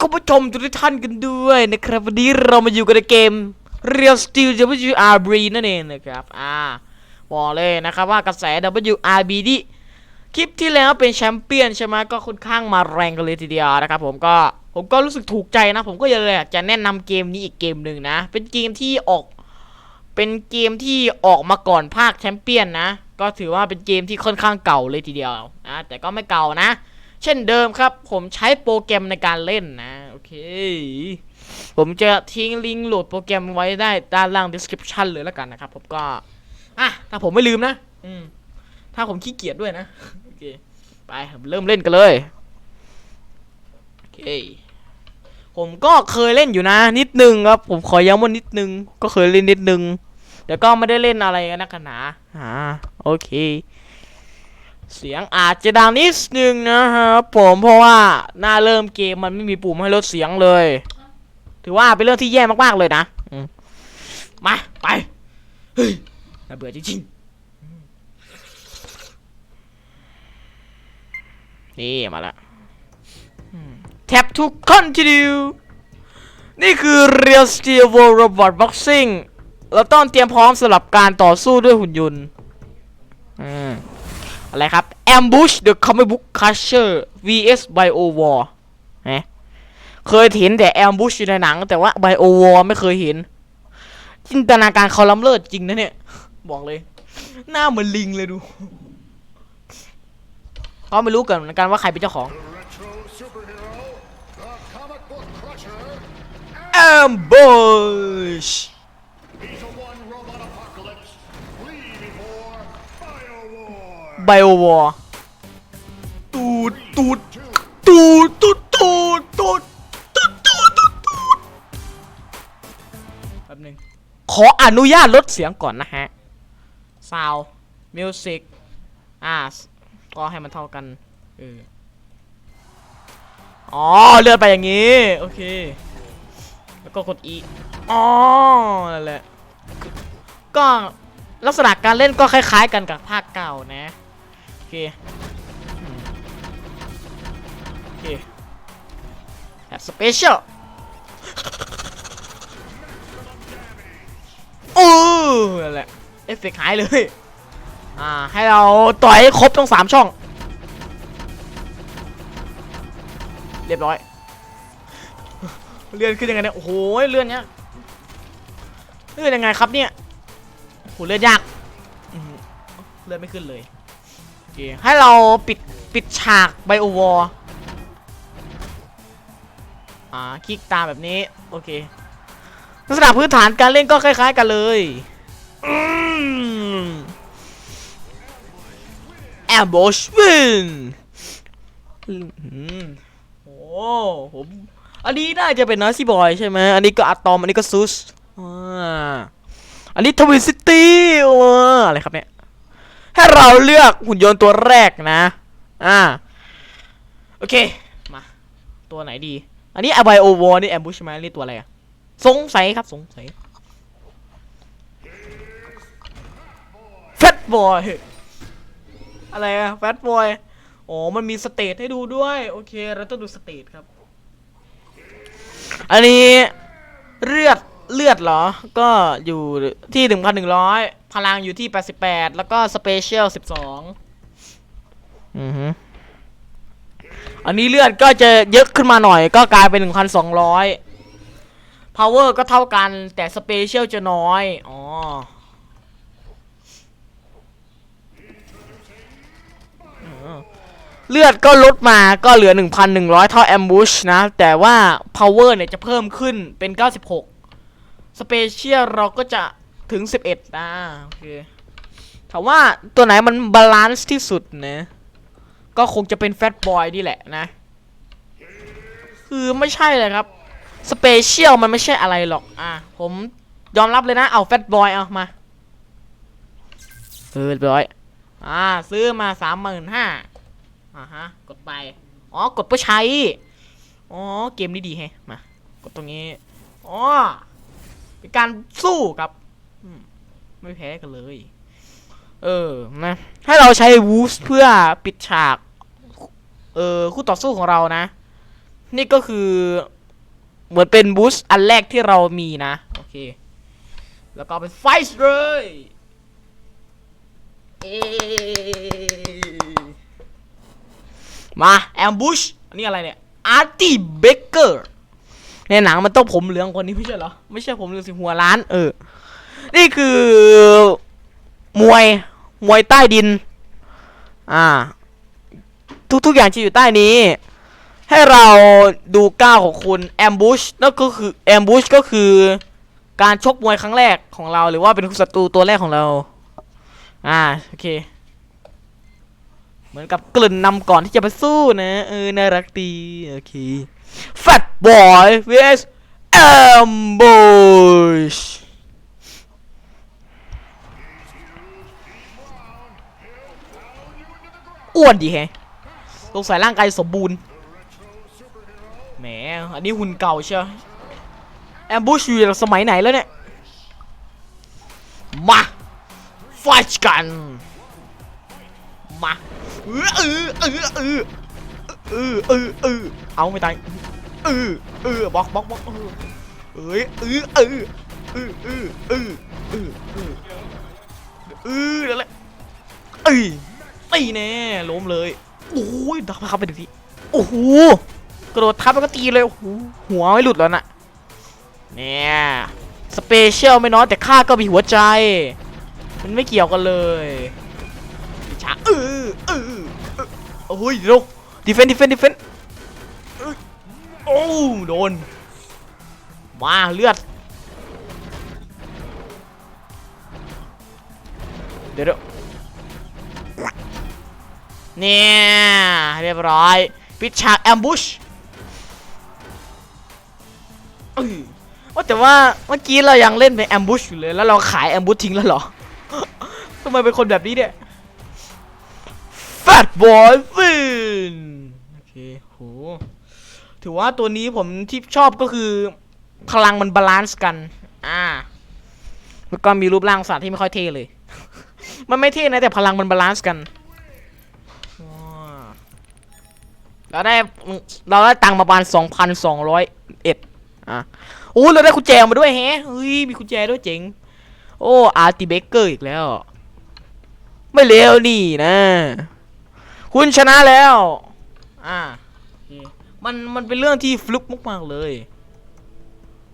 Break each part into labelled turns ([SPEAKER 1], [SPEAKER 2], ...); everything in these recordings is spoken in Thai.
[SPEAKER 1] คุณผู้ชมทุกท่านกันด้วยนะครับ วันนี้เรามาอยู่กันในเกม Real Steel WRB นั่นเองนะครับอ่าบอกเลยนะครับว่ากระแส WRB ที่คลิปที่แล้วเป็นแชมเปี้ยนใช่ไหมก็ค่อนข้างมาแรงกันเลยทีเดียวนะครับผมก็ผมก็รู้สึกถูกใจนะ ผมก็เลยอยากจะแนะนำเกมนี้อีกเกมหนึ่งนะ เป็นเกมที่ออก เป็นเกมที่ออกมาก่อนภาคแชมเปี้ยนนะ ก็ถือว่าเป็นเกมที่ค่อนข้างเก่าเลยทีเดียวนะแต่ก็ไม่เก่านะ เช่นเดิมครับ ผมใช้โปรแกรมในการเล่นนะ โอเค ผมจะทิ้งลิงก์โหลดโปรแกรมไว้ได้ด้านล่าง description เลยแล้วกันนะครับ ผมก็ อะ ถ้าผมไม่ลืมนะ อืม ถ้าผมขี้เกียจด้วยนะ โอเค ไปเริ่มเล่นกันเลย โอเค ผมก็เคยเล่นอยู่นะ นิดนึงครับ ผมขอย้ำว่านิดนึง ก็เคยเล่นนิดนึง เดี๋ยวก็ไม่ได้เล่นอะไรกันนักกันหนาอ่าโอเค เสียงอาจจะดังนิดนึงนะครับผมเพราะว่าหน้าเริ่มเกมมันไม่มีปุ่มให้ลดเสียงเลย ถือว่าเป็นเรื่องที่แย่มากๆเลยนะมาไปเฮ้ยน่าเบื่อจริงๆนี่มาละอืม Tap to continue นี่คือ Real Steel World Robot Boxing เราต้องเตรียมพร้อมสำหรับการต่อสู้ด้วยหุ่นยนต์อืม อะไรครับ Ambush the Comic Book Crusher vs Bio War เนะเคยเห็นแต่ Ambush อยู่ในหนัง แต่ว่า Bio War ไม่เคยเห็น จินตนาการเขาล้ำเลิศจริงนะเนี่ย บอกเลย หน้าเหมือนลิงเลยดู ก็ไม่รู้กันเหมือนกันว่าใครเป็นเจ้าของ Ambush
[SPEAKER 2] Bio War.
[SPEAKER 1] Bio War ตูดตูดตูดตูดตูดตูดตูดตูดตูดตูดแป๊บนึงขออนุญาตลดเสียงก่อนนะฮะซาวมิวสิกอ่าก็ให้มันเท่ากันเอออ๋อเลื่อนไปอย่างนี้ โอเค แล้วก็กด E อ๋อนั่นแหละก็ลักษณะการเล่นก็คล้าย ๆ กันกับภาคเก่านะ เคโอเคแบบสเปเชียลโอ้นั่นแหละเอฟเฟกหายเลย อ่า ให้เราต่อยครบทั้งสามช่อง เรียบร้อย เลื่อนขึ้นยังไงเนี่ย โอ้โห เลื่อนเนี้ย เลื่อนยังไงครับเนี่ยโหเลื่อนยาก เลื่อนไม่ขึ้นเลย เคให้เราปิดปิดฉากไบโอวอร์อ่าคลิกตามแบบนี้ โอเค ลักษณะพื้นฐานการเล่นก็คล้าย ๆ กันเลยแอม Ambush win อืมโอ้ผมอันนี้น่าจะเป็นน c ซี่บอยใช่ไหมอันนี้ก็อะตอม อันนี้ก็ซูสอ่าอันนี้ทวินซิตี้อะไรครับเนี่ย ให้เราเลือกหุ่นยนต์ตัวแรกนะ อ่า โอเค มา ตัวไหนดี อันนี้อบายโอวอนี่แอมบูชไหมนี่ตัวอะไรอะสงสัยครับสงสัยแฟตบอยอะไรอะแฟตบอยอ๋อ มันมีสเตทให้ดูด้วย โอเค เราต้องดูสเตทครับ อันนี้เลือดเลือดเหรอ ก็อยู่ที่1,100พ ลังอยู่ที่ 88 แล้วก็สเปเชียล 12 อือฮึอันนี้เลือดก็จะเยอะขึ้นมาหน่อย ก็กลายเป็น 1,200 power ก็เท่ากันแต่สเปเชียลจะน้อย อ๋อ เลือดก็ลดมาก็เหลือ 1,100 เท่า ambush นะ แต่ว่า power เนี่ยจะเพิ่มขึ้นเป็น 96 special เราก็จะ ถึง11นะโอเคถามว่าตัวไหนมันบาลานซ์ที่สุดนะก็คงจะเป็น fat boy นี่แหละนะ คือไม่ใช่เลยครับ special มันไม่ใช่อะไรหรอก อะ ผมยอมรับเลยนะ เอา fat boy เอามาเออเรียบร้อย อ่า ซื้อมาสามหมื่นห้าอ่าฮะ กดไป อ๋อ กดเพื่อใช้ อ๋อ เกมนี้ดีแฮะ มา กดตรงนี้ อ๋อ เป็นการสู้กับอืม ไม่แพ้กันเลย เออนะให้เราใช้วูสเพื่อปิดฉาก เออคู่ต่อสู้ของเรานะ นี่ก็คือ เหมือนเป็นบูส์อันแรกที่เรามีนะ โอเค แล้วก็เป็นไฟส์เลยเอ้มาแอมบูชอันนี้อะไรเนี่ยอาร์ตี้เบเกอร์ในหนังมันต้องผมเหลืองคนนี้ไม่ใช่เหรอ ไม่ใช่ผมเหลืองสิหัวล้าน เออ นี่คือ มวย มวยใต้ดิน อ่า ทุกๆอย่างจะอยู่ใต้นี้ ให้เราดูก้าวของคุณแอมบูชนั่นก็คือแอมบูชก็คือการชกมวยครั้งแรกของเราหรือว่าเป็นศัตรูตัวแรกของเรา อ่า โอเค เหมือนกับกลิ่นนำก่อนที่จะไปสู้นะ เออ น่ารักดี โอเค Fat Boy vs Ambush อ้วนดีแฮะสงสัยร่างกายสมบูรณ์ แหม อันนี้หุ่นเก่าเชียวแอมบูชอยู่สมัยไหนแล้วเนี่ย มาฟท์กัน มาเออเออเออเออเออเออเออเอาไม่ตายเออเออบล็อกบล็อกบล็อกเออเอ้ยเออเออเออเออเออเออเออเออนั่นแหละเอ้ย ตีแน่ล้มเลยโอ้ยดักมาครับไปดูทีโอ้โหกระโดดทับแล้วก็ตีเลยโอ้โหหัวไม่หลุดแล้วน่ะเนี่ยสเปเชียลไม่น้อยแต่ข้าก็มีหัวใจ มันไม่เกี่ยวกันเลยช้าเออเออโอ้ยเร็วดิเฟนดิเฟนดิเฟนโอ้โดนมาเลือดเดี๋ยว เนี่ยเรียบร้อยปิดฉากแอมบูชว่าแต่ว่าเมื่อกี้เรายังเล่นเป็นแอมบูชอยู่เลยแล้วเราขายแอมบูชทิ้งแล้วเหรอทำไมเป็นคนแบบนี้เนี่ย Fat Boy Fin โอเคโหถือว่าตัวนี้ผมที่ชอบก็คือ พลังมันบาลานซ์กัน อ่าแล้วก็มีรูปร่างสัตว์ที่ไม่ค่อยเท่เลย มันไม่เท่นะแต่พลังมันบาลานซ์กันว้า เราได้เราได้ตังค์ประมาณสองพันสองร้อยเอ็ดอะโอ้เราได้กุญแจมาด้วยแฮะเฮ้ยมีกุญแจด้วยเจ๋งโอ้อาร์ติเบเกอร์อีกแล้ว ไม่เลวนี่นะ คุณชนะแล้ว อ่ามันมันเป็นเรื่องที่ฟลุกมากๆเลย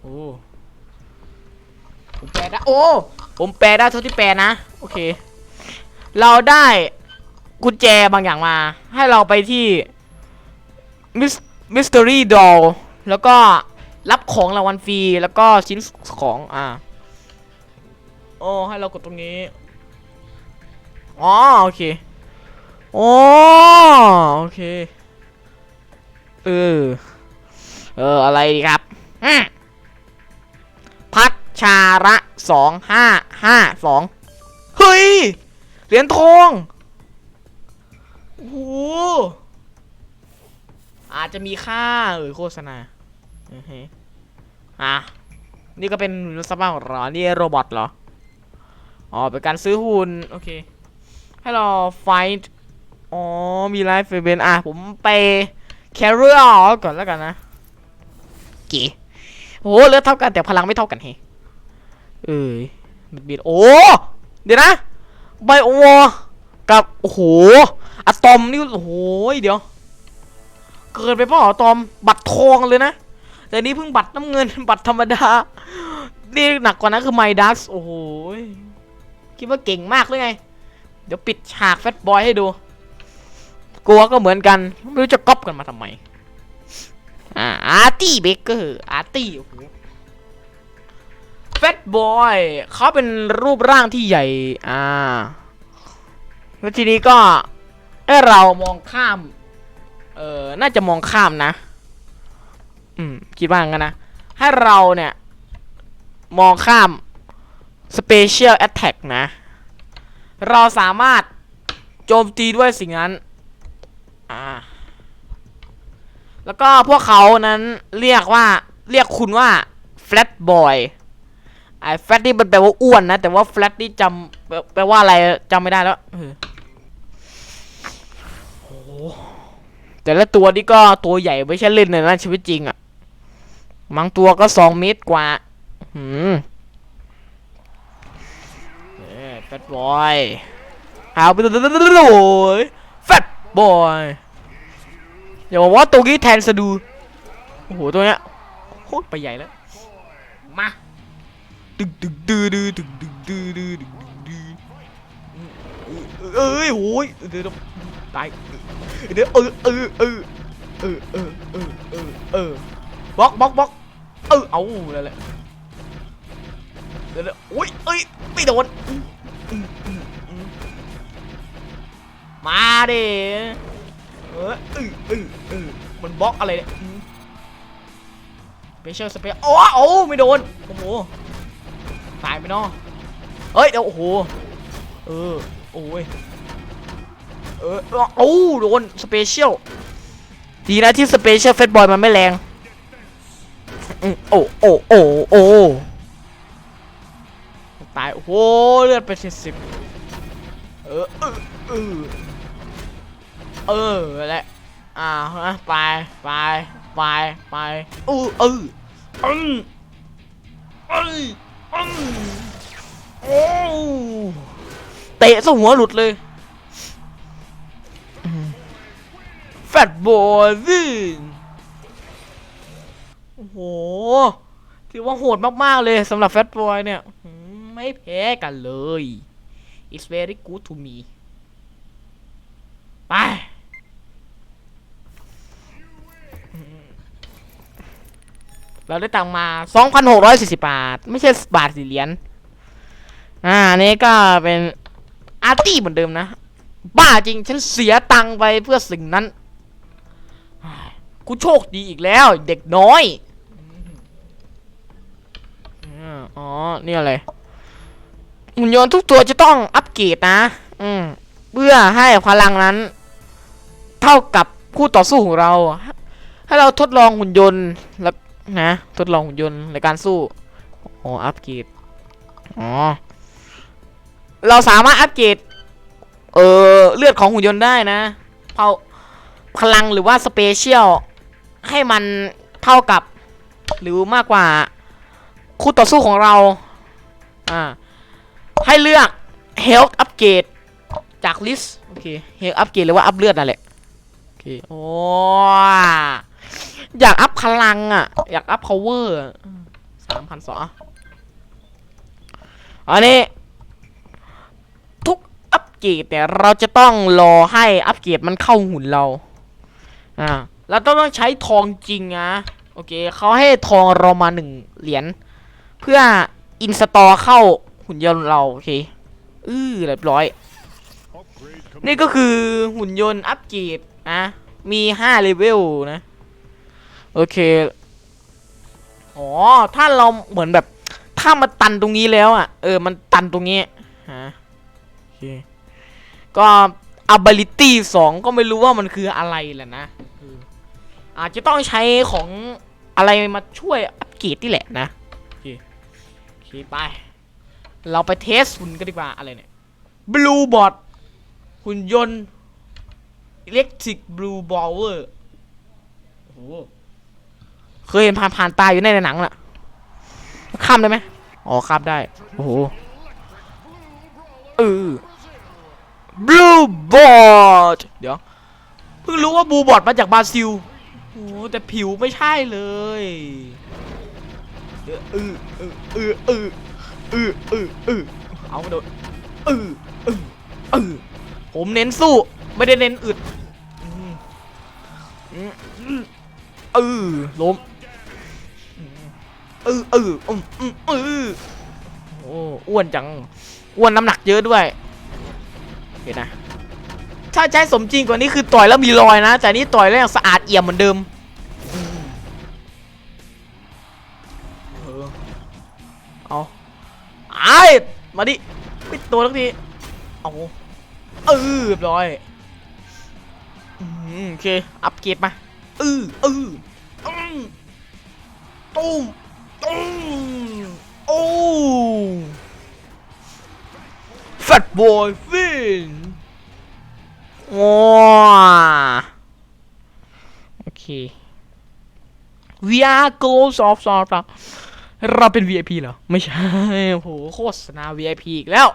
[SPEAKER 1] โอ้ผมแปลได้โอ้ผมแปลได้เท่าที่แปลนะ โอเค เราได้กุญแจบางอย่างมา ให้เราไปที่ มิสมิสเตอรี่ดอลแล้วก็รับของรางวัลฟรี แล้วก็ชิ้นของ อ่าโอ้ให้เรากดตรงนี้ อ๋อ โอเคอ๋อโอเค เออ เออ อะไรดีครับอืมพัชชาระสองห้าห้าสองเฮ้ย เหรียญทองโอ้โห อาจจะมีค่าเออโฆษณาอือฮึอะนี่ก็เป็นสภาของเรานี่โรบอทเหรอ อ๋อ เป็นการซื้อหุ่น โอเค ให้เราไฟท์อ๋อ มีไลฟ์เฟเบนอะ ผมไปแคริเอร์ก่อนแล้วกันนะเก๋โอ้เลือดเท่ากันแต่พลังไม่เท่ากันเฮเอ้ยบิดบิดโอ้ เดี๋ยวนะไบโอวอกับ โอ้โหอะตอมนี่ โอ้โห เดี๋ยว เกินไปเปล่าอะตอม บัตรทองเลยนะ แต่นี่เพิ่งบัตรน้ำเงิน บัตรธรรมดา นี่หนักกว่านั้นคือไมดัส โอ้โห คิดว่าเก่งมากเลยไง เดี๋ยวปิดฉากแฟตบอยให้ดู กลัวก็เหมือนกัน ไม่รู้จะก๊อปกันมาทำไม อ่า อาร์ตี้เบเกอร์ อาร์ตี้ โอ้โหแฟตบอยเขาเป็นรูปร่างที่ใหญ่ อ่า แล้วทีนี้ก็ให้เรามองข้าม เออน่าจะมองข้ามนะ อืม คิดว่างั้นนะ ให้เราเนี่ย มองข้าม Special Attack นะ เราสามารถโจมตีด้วยสิ่งนั้น อ่า แล้วก็พวกเขานั้นเรียกว่า เรียกคุณว่า Flat Boy ไอ้ Flat นี่มันแปลว่าอ้วนนะ แต่ว่า Flat นี่จำแปลว่าอะไรจำไม่ได้แล้วเออโห แต่ละตัวนี่ก็ตัวใหญ่ไม่ใช่เล่นเลยนะชีวิตจริงอะ่ะบางตัวก็สองเมตรกว่า หืมแฟตบอยเอาไปโอ้ยแฟตบอยอย่าบอกว่าตัวนี้แทนสะดู โอ้โห ตัวเนี้ยโคตรไปใหญ่แล้ว มาดึกดึกดื้อดื้อดึกดึกดื้อดื้อดึกดึกดื้อเอ้ยโอ้ยเดี๋ยว ตายเดี๋ยวเออเออเออเออเออเออเออเออบล็อกบล็อกบล็อกเออเอาแล้วแหละเดี๋ยวโอ้ยเอ้ยไม่โดนมาดิเออเออเออเออมันบล็อกอะไรเนี่ยเปเชียลสเปเชียโอ้โอ้ไม่โดนโอ้โหตายไปเนาะเอ้ยเดี๋ยวโอ้โหเออโอ้ย เออโอ้โดนสเปเชียลดีนะที่สเปเชียลเฟสบอยมันไม่แรงโอ้โอ้โอ้โอ้ตาย โอ้โหเลือดไปสิบสิบเออเออเออเออแหละอ่าฮะไปไปไปไปอู้เอออืมอืมอืมโอ้เตะซะหัวหลุดเลย แฟตบอยสิโอ้โห ถือว่าโหดมาก ๆ เลยสำหรับแฟตบอยเนี่ย ไม่แพ้กันเลย it's very good to me ไป เราได้ตังมา 2,640 บาท ไม่ใช่บาทสี่เหรียญ อ่า นี้ก็เป็นอาร์ตี้เหมือนเดิมนะ บ้าจริง ฉันเสียตังไปเพื่อสิ่งนั้น กูโชคดีอีกแล้ว เด็กน้อยอ่าอ๋อนี่ยอะไรหุ่นยนต์ทุกตัวจะต้องอัปเกรดนะ อืมเพื่อให้พลังนั้น เท่ากับคู่ต่อสู้ของเรา ให้เราทดลองหุ่นยนต์แล้วนะ ทดลองหุ่นยนต์ในการสู้อ๋ออัปเกรดอ๋อเราสามารถอัปเกรดเออเลือดของหุ่นยนต์ได้นะเผาพลังหรือว่าสเปเชียล ให้มันเท่ากับ หรือมากกว่าคู่ต่อสู้ของเรา อ่า ให้เลือก health upgrade จาก list โอเค health upgrade หรือว่าอัพเลือดนั่นแหละ โอเค โอ้อยากอัพพลังอะ อยากอัพ power สามพันสองอันนี้ ทุกอัปเกรดเนี่ยเราจะต้องรอให้อัปเกรดมันเข้าหุ่นเรา อ่า เราต้องต้องใช้ทองจริงนะโอเคเขาให้ทองเรามาหนึ่งเหรียญเพื่ออินสตอเข้าหุ่นยนต์เราโอเคอือเรียบร้อย นี่ก็คือหุ่นยนต์อัปเกรดนะมี5เลเวลนะ โอเคอ๋อถ้าเราเหมือนแบบ ถ้ามันตันตรงนี้แล้วอะ เออ มันตันตรงนี้ฮะโอเคก็ ability 2 ก็ไม่รู้ว่ามันคืออะไรแหละนะ อออาจจะต้องใช้ของอะไรมาช่วยอัปเกรดนี่แหละนะโอเคโอเคไป เราไปเทสหุ่นกันดีกว่าอะไรเนี่ย Blue Bot หุ่นยนต์ Electric Blue Blower โอ้โหเคยเห็นผ่านผ่านตาอยู่ในหนังน่ะข้ามได้ไหมอ๋อข้ามได้ โอ้โหเออ Blue Bot เดี๋ยว เพิ่งรู้ว่า Blue Bot มาจากบราซิล โอ้โหแต่ผิวไม่ใช่เลยเดี๋ยวเออเออเออเออเออเออเออเอามาโดนเออเออเออผมเน้นสู้ ไม่ได้เน้นอึดอืมอืมอืมเออล้มเออเอออืมอืมเออโอ้อ้วนจัง อ้วนน้ำหนักเยอะด้วยเห็นนะ ถ้าใช้สมจริงกว่านี้คือต่อยแล้วมีรอยนะ แต่นี่ต่อยแล้วยังสะอาดเอี่ยมเหมือนเดิมเอาไอ้มาดิปิดตัวทักทีเอาเออเรียบร้อยโอเค อัพเกรดมาเออเอออืมตุ้มตุ้มโอ้แฟต บอยฟินว้าเค we are close of s o r t เราเป็น VIP เหรอ ไม่ใช่ โอ้โห โฆษณา VIP อีกแล้ว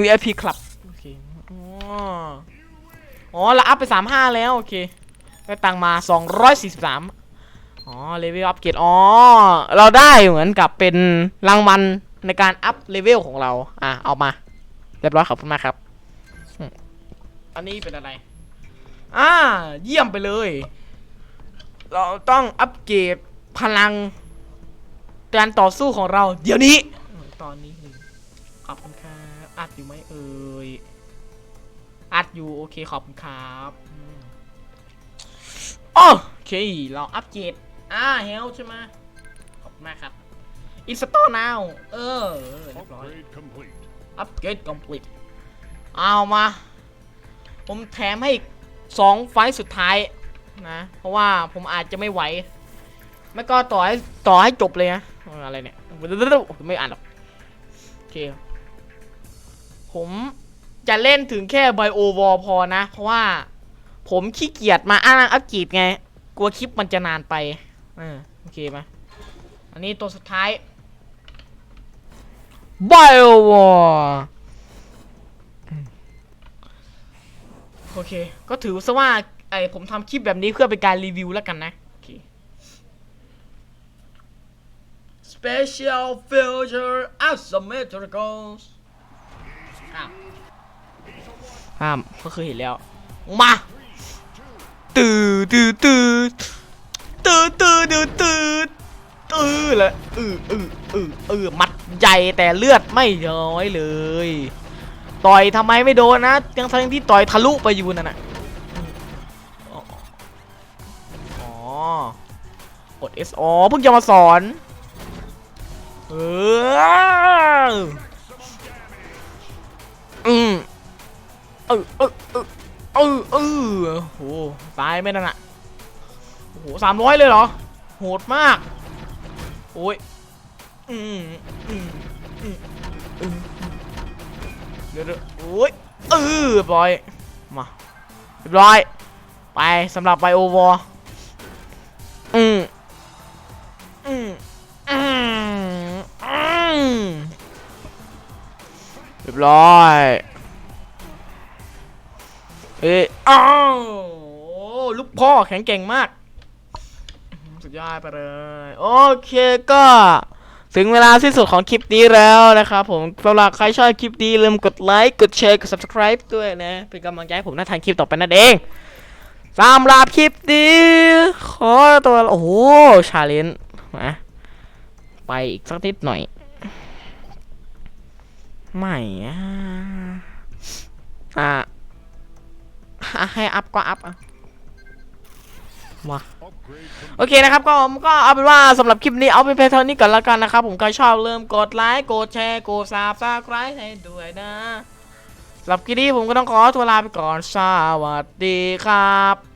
[SPEAKER 1] VIP คลับโอเคอ๋ออ๋อเราอัพไป 35 แล้ว โอเคได้ตังมา 243 อ๋อ เลเวลอัพเกรดอ๋อ เราได้เหมือนกับเป็นรางวัลในการอัพเลเวลของเรา อะ เอามา เรียบร้อยขอบคุณมากครับ อันนี้เป็นอะไร อ่า เยี่ยมไปเลย เราต้องอัปเกรดพลัง การต่อสู้ของเรา เดี๋ยวนี้ ตอนนี้เลยขอบคุณครับอัดอยู่ไหมเอ่ยอัดอยู่โอเคขอบคุณครับอืมโอเค เราอัปเกรดอ่าเฮลใช่ไหมขอบคุณมากครับ install now เออเออเรียบร้อย
[SPEAKER 2] Upgrade complete.
[SPEAKER 1] อัปเกรด complete เอามา ผมแถมให้อีกสองไฟสุดท้ายนะ เพราะว่าผมอาจจะไม่ไหว ไม่ก็ต่อให้ต่อให้จบเลยนะอะไรเนี่ยไม่อ่านหรอกโอเค ผมจะเล่นถึงแค่ไบโอวอลพอนะ เพราะว่าผมขี้เกียจมาอ้างอัปกรดไง กลัวคลิปมันจะนานไปอโอเคไหมอันนี้ตัวสุดท้าย Biowar โอ เค ก็ถือซะว่าไอผมทำคลิปแบบนี้เพื่อเป็นการรีวิวแล้วกันนะโอเค Special feature asymmetricals ข้ามข้ามก็เคยเห็นแล้ว มาตื่นตื่นตื่นตื่นตื่นตื่นตื่นตื่นเลยอืออืออืออือมัดใหญ่แต่เลือดไม่ย้อยเลย ต่อยทำไมไม่โดนนะยังทั้งที่ต่อยทะลุไปอยู่นั่นน่ะอ๋ออ๋อกด S อ๋อเพิ่งจะมาสอน เอออืมเออเออเออเออเออโหตายไหมนั่นน่ะโอ้โหสามร้อยเลยเหรอ โหดมาก โอ้ย อืมอืมอืม ดี๋ยวเดี๋ยวโอ้ยเออเรียบร้อยมาเรียบร้อย ไปสำหรับไบโอวอร์อืมอืมอืมอืมเรียบร้อยเอ้ยอ้าวโอ้ลูกพ่อแข็งเก่งมาก สุดยอดไปเลย โอเคก็ ถึงเวลาสิ้นสุดของคลิปนี้แล้วนะครับผมสำหรับใครชอบคลิปนี้ลืมกดไลค์กดแชร์กด subscribe ด้วยนะ เป็นกำลังใจให้ผมน่าทานคลิปต่อไปนั่นเองสำหรับคลิปนี้ขอตัวโอ้โหชาเลนจ์นะไปอีกสักนิดหน่อยไม่อะอะอะให้อัพก็อัพอะมา โอเคนะครับก็ผมก็เอาเป็นว่าสำหรับคลิปนี้เอาไปเพียงเท่านี้ก่อนละกันนะครับ ผมใครชอบเริ่มกดไลค์กดแชร์กดซับสไครต์ให้ด้วยนะสำหรับคลิปนี้ผมก็ต้องขอตัวลาไปก่อนสวัสดีครับ